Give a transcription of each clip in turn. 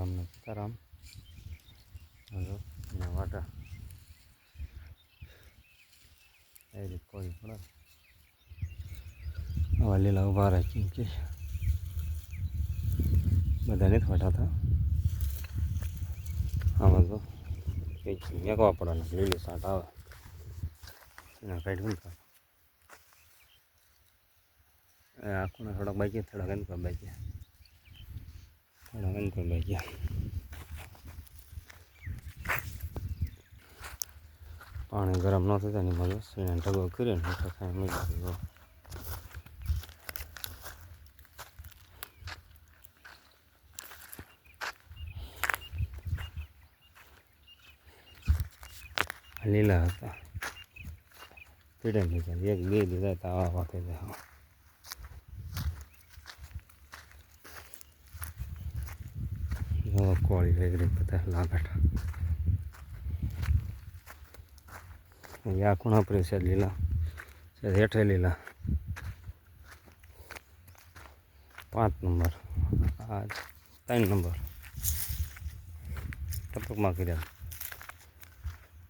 રામને સીતારામ હલો એના વાટા. એ રીતે કોઈ પડે આવા લીલા ઊભા રહે કેમ કે બધા નથી હતા આમાં તો કંઈક મેકવા પડવાના લીલી સાટ આવે. એના કાઢ્યું આખું થોડાક બાકી, થોડાક અંતર બાકી. થોડાક અંતર બાકી પાણી ગરમ ન થતા ની મજા સીણા ટગો કરીને મીઠા ખાઈ મજા આવી લીલા હતા પીડે લીધા એક બે લીધા હતા આવા થઈ જાય એક રીતે બધા લાગટ યા ખૂણા પર છે લીલા છે હેઠે લીલા પાંચ નંબર આ ત્રણ નંબર ટપકમાં કર્યા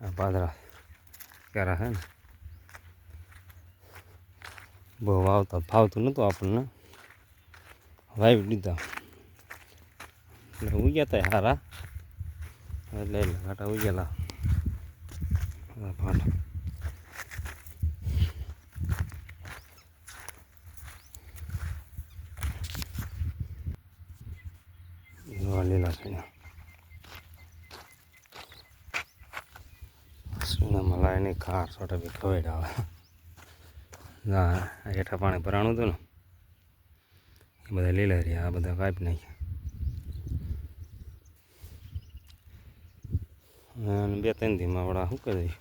આ પાદરા ક્યારે છે ને બહુ વાવતા ફાવતું નહોતું આપણને વાવી દીધા એટલે ઉગ્યા હતા હારા એટલે ઘાટા ઉગેલા પાઠ લીલા છે સુનામાં લાવીને ખાર સોટા બી ખવેડાવે ના હેઠા પાણી ભરાણું હતું ને એ બધા લીલા રહ્યા આ બધા કાપી નાખ્યા અને બે ત્રણ ધીમાવાળા શું કરી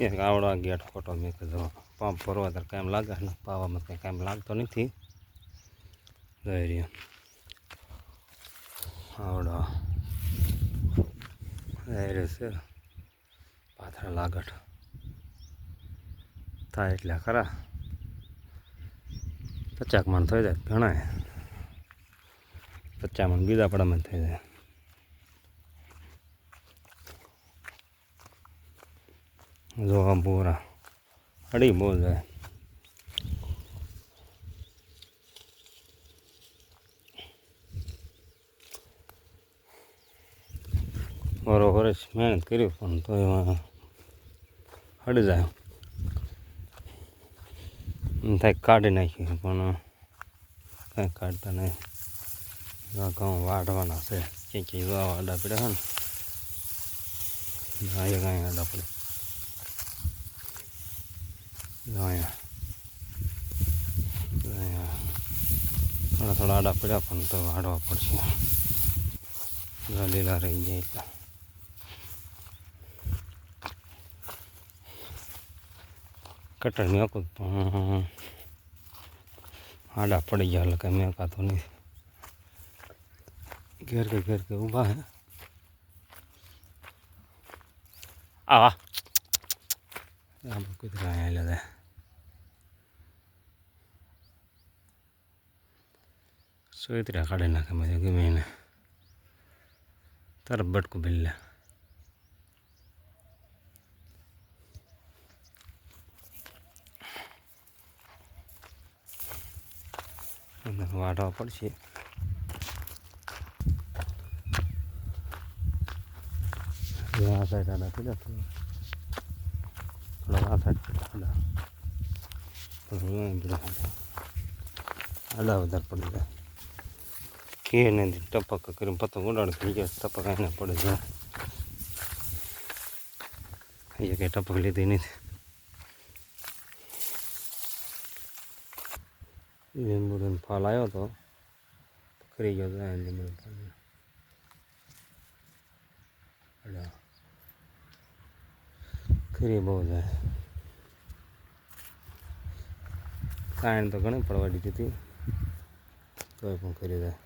એક આવડા ગેટ ખોટો મેં કીધો. પંપ ભરવા ત્યારે કાંઈ લાગે ને? પાવામાં કંઈ કાંઈ લાગતો નથી. રહ્યો. આવડા. રહ્યો છે. પાથરા લાગટ. થાય એટલે ખરા. પચાક મણ થઈ જાય ઘણા પચાસ મણ બીજા પડામાં થઈ જાય. જો આ બોરા અડી બહુ જાય બરોબર જ મહેનત કરી પણ તો એમાં હડી જાય. થાય કાઢી નાખ્યું પણ કાંઈ કાઢતા નહીં. ઘઉં વાઢવાના છે. ક્યાંક જોવા આડા પડ્યા છે ને. ગાય કાંઈ આડા પડે અહીંયા અહીંયા થોડા થોડા આડા પડ્યા પણ તો વાળવા પડશે. લીલા રહી જાય એટલે. કટર પણ આડા પડી ગયા એટલે કંઈ મેકાતો નહીં. ઘેર કે ઘેર કે ઊભા હે. આવા. આમાં કૂતરા અહીંયા લેતા સોયત્રા કાઢી નાખે મને ગમે એને. તરફ બટકું બિલ્લા વાટવા પડશે. આ સાઈડ આડા પીડા થોડા આ સાઈડ પીડા આડા આડા વધારે પડી જાય કે નથી ટપક કરીને પતંગ ઉડાડ થઈ જાય ટપક આને પડે જાય અહીંયા કંઈ ટપક લીધી નથી લીંબુડીનો ફાલ આવ્યો હતો કરી ગયો હતો લીંબુડીનો ફાલ ખરી બહુ જાય. કાંઈ તો ઘણી પડવા દીધી હતી તોય પણ કરી જાય.